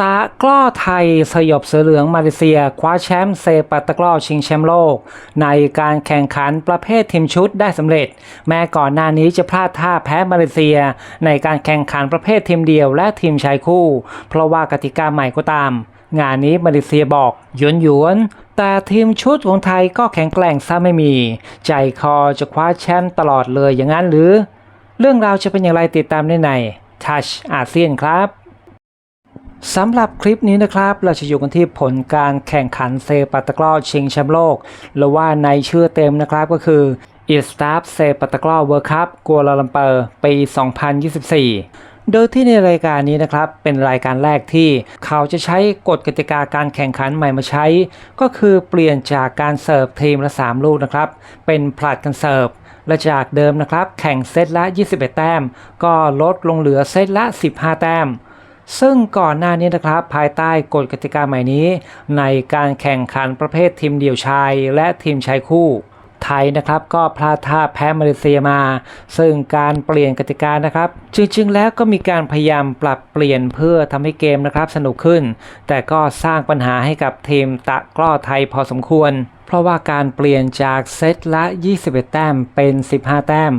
ตะกร้อไทยสยบเสือเหลืองมาเลเซีย คว้าแชมป์เซปัตะกร้อชิงแชมป์โลก ในการแข่งขันประเภททีมชุดได้สำเร็จ แม้ก่อนหน้านี้จะพลาดท่าแพ้มาเลเซีย ในการแข่งขันประเภททีมเดียวและทีมชายคู่ เพราะว่ากติกาใหม่ก็ตาม งานนี้มาเลเซียบอกหยวนหยวนๆแต่ทีมชุดของไทยก็แข็งแกร่งซะไม่มี ใจคอจะคว้าแชมป์ตลอดเลยอย่างนั้นหรือ เรื่องราวจะเป็นอย่างไรติดตามได้ใน Touch อาเซียนครับ สำหรับคลิปนี้นะครับ เราจะอยู่กันที่ผลการแข่งขันเซปัตะกร้อชิงแชมป์โลก หรือว่าในชื่อเต็มนะครับก็คือ i s t a f เซปัตะกร้อเวิร์คัพกัวลาลัมเปอร์ปี 2024 โดยที่ในรายการนี้นะครับ เป็นรายการแรกที่เขาจะใช้กฎกติกาการแข่งขันใหม่มาใช้ ก็คือเปลี่ยนจากการเสิร์ฟทีมละ 3 ลูกนะครับ เป็นผลัดกันเสิร์ฟและจากเดิมนะครับ แข่งเซตละ 21 แต้ม ก็ลดลงเหลือเซตละ 15 แต้ม ซึ่งก่อนหน้านี้นะครับภายใต้กฎกติกาใหม่นี้ ในการแข่งขันประเภททีมเดี่ยวชาย และทีมชายคู่ ไทยนะครับก็พลาดท่าแพ้มาเลเซียมา ซึ่งการเปลี่ยนกติกานะครับ จริงๆ แล้วก็มีการพยายามปรับเปลี่ยนเพื่อทำให้เกมนะครับสนุกขึ้น แต่ก็สร้างปัญหาให้กับทีมตะกร้อไทยพอสมควร เพราะว่าการเปลี่ยนจากเซตละ 21 แต้มเป็น 15 แต้ม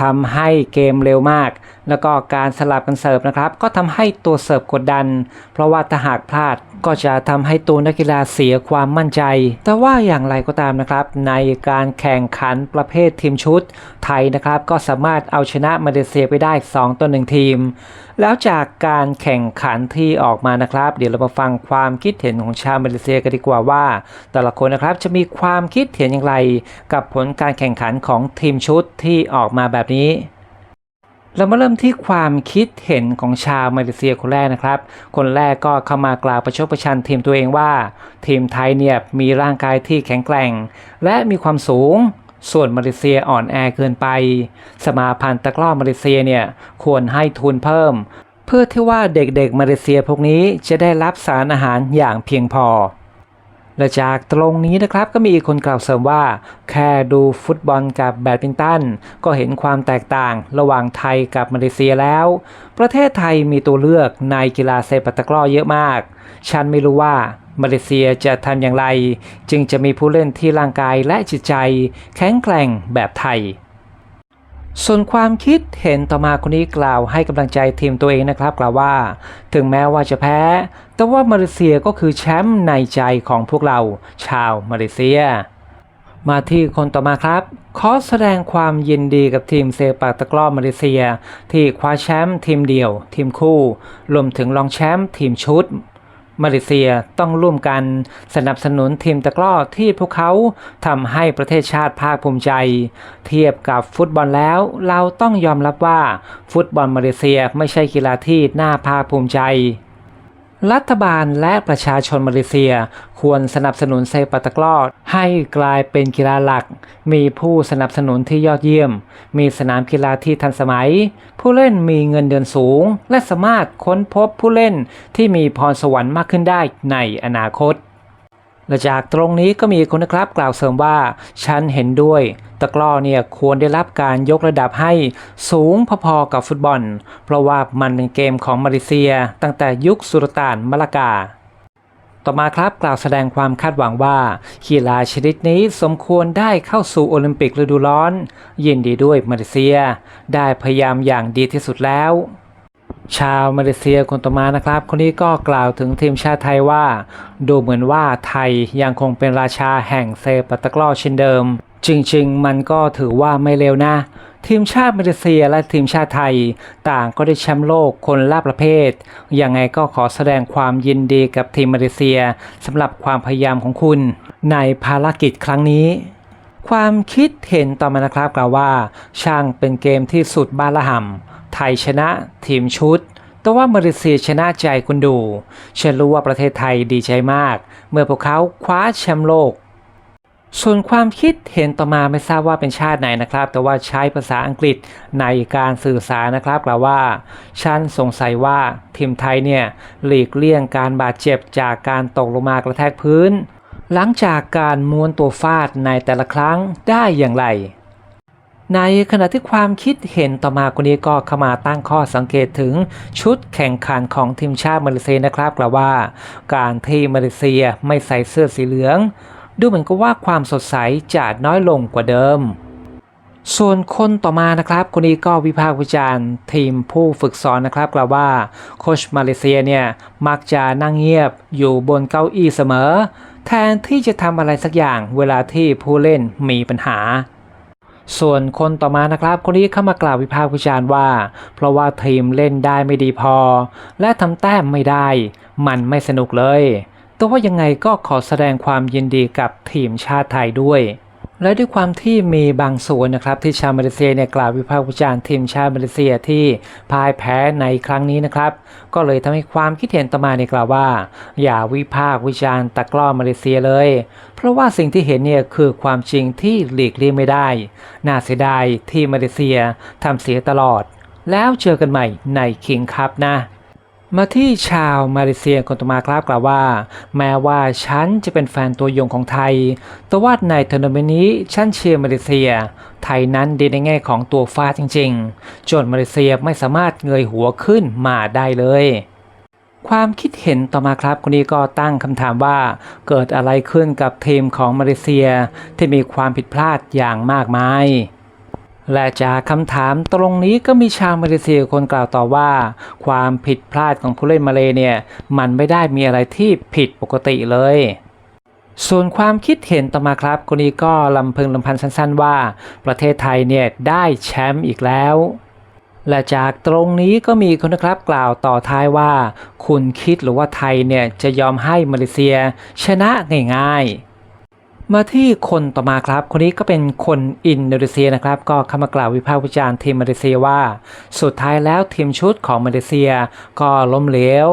ทำให้เกมเร็วมาก แล้วก็การสลับกันเสิร์ฟนะครับ ก็ทำให้ตัวเสิร์ฟกดดัน เพราะว่าถ้าหากพลาด ก็จะทำให้ตัวนักกีฬาเสียความมั่นใจ แต่ว่าอย่างไรก็ตามนะครับ ในการแข่งขันประเภททีมชุด ไทยนะครับก็สามารถเอาชนะมาเลเซียไปได้ 2ต่อ1ทีม แล้วจากการแข่งขันที่ออกมานะครับ เดี๋ยวเรามาฟังความคิดเห็นของชาวมาเลเซียกันดีกว่าว่า แต่ละคนนะครับจะมีความคิดเห็นอย่างไร กับผลการแข่งขันของทีมชุดที่ออกมาแบบนี้ เรามาเริ่มที่ความคิดเห็นของชาวมาเลเซียคนแรกนะครับ คนแรกก็เข้ามากล่าวประชดประชันทีมตัวเองว่า ทีมไทยเนี่ยมีร่างกายที่แข็งแกร่ง และมีความสูง ส่วนมาเลเซียอ่อนแอเกินไป สมาพันธ์ตะกร้อมาเลเซียเนี่ยควรให้ทุนเพิ่ม เพื่อที่ว่าเด็กๆมาเลเซียพวกนี้จะได้รับสารอาหารอย่างเพียงพอ และจากตรงนี้นะครับก็มีอีกคนกล่าวเสริมว่า แค่ดูฟุตบอลกับแบดมินตัน ก็เห็นความแตกต่างระหว่างไทยกับมาเลเซียแล้ว ประเทศไทยมีตัวเลือกในกีฬาเซปัตะกร้อเยอะมาก ฉันไม่รู้ว่ามาเลเซียจะทำอย่างไร จึงจะมีผู้เล่นที่ร่างกายและจิตใจ แข็งแกร่งแบบไทย ส่วนความคิดเห็นต่อมาคนนี้กล่าวให้กำลังใจทีมตัวเองนะครับกล่าวว่า ถึงแม้ว่าจะแพ้ แต่ว่ามาเลเซียก็คือแชมป์ในใจของพวกเรา ชาวมาเลเซีย มาที่คนต่อมาครับ ขอแสดงความยินดีกับทีมเซปักตะกร้อมาเลเซีย ที่คว้าแชมป์ทีมเดี่ยว ทีมคู่ รวมถึงรองแชมป์ทีมชุด มาเลเซียต้องร่วมกันสนับสนุนทีมตะกร้อที่พวกเขาทำให้ประเทศชาติภาคภูมิใจ เทียบกับฟุตบอลแล้ว เราต้องยอมรับว่าฟุตบอลมาเลเซียไม่ใช่กีฬาที่น่าภาคภูมิใจ รัฐบาลและประชาชนมาเลเซีย ควรสนับสนุนเซปตะกร้อให้กลายเป็นกีฬาหลัก มีผู้สนับสนุนที่ยอดเยี่ยม มีสนามกีฬาที่ทันสมัย ผู้เล่นมีเงินเดือนสูง และสามารถค้นพบผู้เล่นที่มีพรสวรรค์มากขึ้นได้ในอนาคต และจากตรงนี้ก็มีคนนะครับกล่าวเสริมว่าฉันเห็นด้วย ตะกร้อเนี่ยควรได้รับการยกระดับให้สูงพอๆกับฟุตบอล เพราะว่ามันเป็นเกมของมาเลเซีย ตั้งแต่ยุคสุลต่านมะละกา ต่อมาครับกล่าวแสดงความคาดหวังว่ากีฬาชนิดนี้สมควรได้เข้าสู่โอลิมปิกฤดูร้อน ยินดีด้วยมาเลเซีย ได้พยายามอย่างดีที่สุดแล้ว ชาวมาเลเซียคนต่อมานะครับ คนนี้ก็กล่าวถึงทีมชาติไทยว่า ดูเหมือนว่าไทยยังคงเป็นราชาแห่งเซปัตะกร้อเช่นเดิม จริง ๆ มันก็ถือว่าไม่เร็วนะ ทีมชาติมาเลเซียและทีมชาติไทย ต่างก็ได้แชมป์โลกคนละประเภท ยังไงก็ขอแสดงความยินดีกับทีมมาเลเซียสำหรับความพยายามของคุณ ในภารกิจครั้งนี้ ความคิดเห็นต่อมานะครับกล่าวว่า ช่างเป็นเกมที่สุดบ้านละห่ำไทยชนะทีมชุดแต่ว่ามาเลเซียชนะใจคุณดูฉันรู้ว่าประเทศไทยดีใจมาก เมื่อพวกเขาคว้าแชมป์โลก ส่วนความคิดเห็นต่อมาไม่ทราบว่าเป็นชาติไหนนะครับ แต่ว่าใช้ภาษาอังกฤษในการสื่อสารนะครับกล่าวว่า ฉันสงสัยว่าทีมไทยเนี่ยหลีกเลี่ยงการบาดเจ็บจากการตกลงมากระแทกพื้น หลังจากการม้วนตัวฟาดในแต่ละครั้งได้อย่างไร ในขณะที่ความคิดเห็นต่อมาคนนี้ก็เข้ามาตั้งข้อสังเกตถึงชุดแข่งขันของทีมชาติมาเลเซียนะครับกล่าวว่า การที่มาเลเซียไม่ใส่เสื้อสีเหลือง ดูเหมือนกับว่าความสดใสจะน้อยลงกว่าเดิมส่วนคนต่อมานะครับคนนี้ก็วิพากษ์วิจารณ์ทีมผู้ฝึกสอนนะครับกล่าวว่าโคชมาเลเซียเนี่ยมักจะนั่งเงียบอยู่บนเก้าอี้เสมอ แทนที่จะทำอะไรสักอย่างเวลาที่ผู้เล่นมีปัญหา ส่วนคนต่อมานะครับ คนนี้เข้ามากล่าววิพากษ์วิจารณ์ว่า เพราะว่าทีมเล่นได้ไม่ดีพอ และทำแต้มไม่ได้ มันไม่สนุกเลย แต่ว่ายังไงก็ขอแสดงความยินดีกับทีมชาติไทยด้วย และด้วยความที่มีบางส่วนนะครับที่ชาวมาเลเซียเนี่ยกล่าววิพากษ์วิจารณ์ทีมชาติมาเลเซียที่พ่ายแพ้ในครั้งนี้นะครับ ก็เลยทำให้ความคิดเห็นต่อมาเนี่ยกล่าวว่า อย่าวิพากษ์วิจารณ์ตะกร้อมาเลเซียเลย เพราะว่าสิ่งที่เห็นเนี่ยคือความจริงที่หลีกเลี่ยงไม่ได้ น่าเสียดายที่มาเลเซียทำเสียตลอด แล้วเจอกันใหม่ในคิงคัพนะ มาที่ชาวมาเลเซียคนต่อมาครับกล่าวว่า แม้ว่าฉันจะเป็นแฟนตัวยงของไทย แต่ว่าในทัวร์นาเมนต์นี้ฉันเชียร์มาเลเซีย ไทยนั้นดีในแง่ของตัวฟ้าจริงๆ จนมาเลเซียไม่สามารถเงยหัวขึ้นมาได้เลย ความคิดเห็นต่อมาครับคนนี้ก็ตั้งคำถามว่า เกิดอะไรขึ้นกับทีมของมาเลเซียที่มีความผิดพลาดอย่างมากมาย และจากคำถามตรงนี้ก็มีชาวมาเลเซียคนกล่าวต่อว่า ความผิดพลาดของผู้เล่นมาเลเนี่ยมันไม่ได้มีอะไรที่ผิดปกติเลยส่วนความคิดเห็นต่อมาครับคนนี้ก็ลำพึงลำพันสั้นๆ ว่า ประเทศไทยเนี่ยได้แชมป์อีกแล้ว และจากตรงนี้ก็มีคนนะครับกล่าวต่อท้ายว่า คุณคิดหรือว่าไทยเนี่ยจะยอมให้มาเลเซียชนะง่ายๆ มาที่คนต่อมาครับ คนนี้ก็เป็นคนอินโดนีเซียนะครับ ก็เข้ามากล่าววิพากษ์วิจารณ์ทีมมาเลเซียว่า สุดท้ายแล้วทีมชุดของมาเลเซียก็ล้มเหลว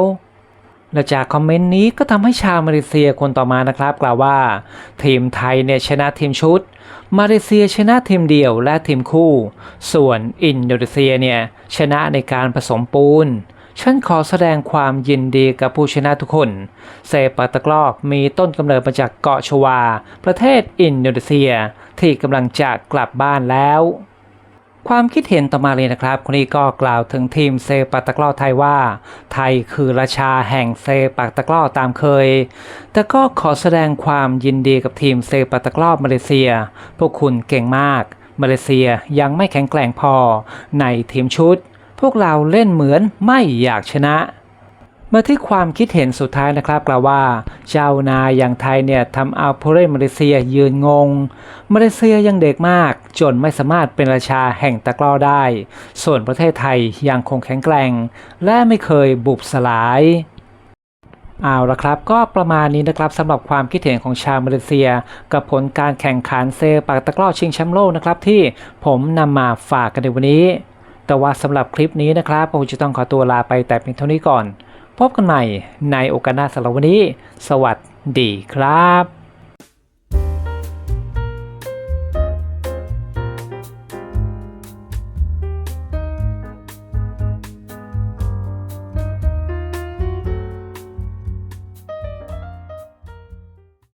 และจากคอมเมนต์นี้ก็ทำให้ชาวมาเลเซียคนต่อมานะครับ กล่าวว่า ทีมไทยเนี่ยชนะทีมชุด มาเลเซียชนะทีมเดี่ยวและทีมคู่ ส่วนอินโดนีเซียเนี่ยชนะในการผสมปูน ฉันขอแสดงความยินดีกับผู้ชนะทุกคน เซปัตะกรอกมีต้นกำเนิดมาจากเกาะชวา ประเทศอินโดนีเซียที่กำลังจะกลับบ้านแล้ว ความคิดเห็นต่อมาเลยนะครับ คนนี้ก็กล่าวถึงทีมเซปักตะกร้อไทยว่า ไทยคือราชาแห่งเซปักตะกร้อตามเคย แต่ก็ขอแสดงความยินดีกับทีมเซปักตะกร้อมาเลเซีย พวกคุณเก่งมาก มาเลเซียยังไม่แข็งแกร่งพอในทีมชุด พวกเราเล่นเหมือนไม่อยากชนะ มาที่ความคิดเห็นสุดท้ายนะครับกล่าวว่า เจ้านายอย่างไทยเนี่ยทำเอาผู้เล่นมาเลเซียยืนงง มาเลเซียยังเด็กมาก จนไม่สามารถเป็นราชาแห่งตะกร้อได้ ส่วนประเทศไทยยังคงแข็งแกร่ง และไม่เคยบุบสลายเอาละครับก็ประมาณนี้นะครับสำหรับความคิดเห็นของชาวมาเลเซีย กับผลการแข่งขันเซปักตะกร้อชิงแชมป์โลกนะครับที่ผมนำมาฝากกันในวันนี้ แต่ว่าสำหรับคลิปนี้นะครับผมจะต้องขอตัวลาไปแต่เพียงเท่านี้ก่อน พบกันใหม่ในโอกาสหน้าสำหรับวันนี้ สวัสดีครับ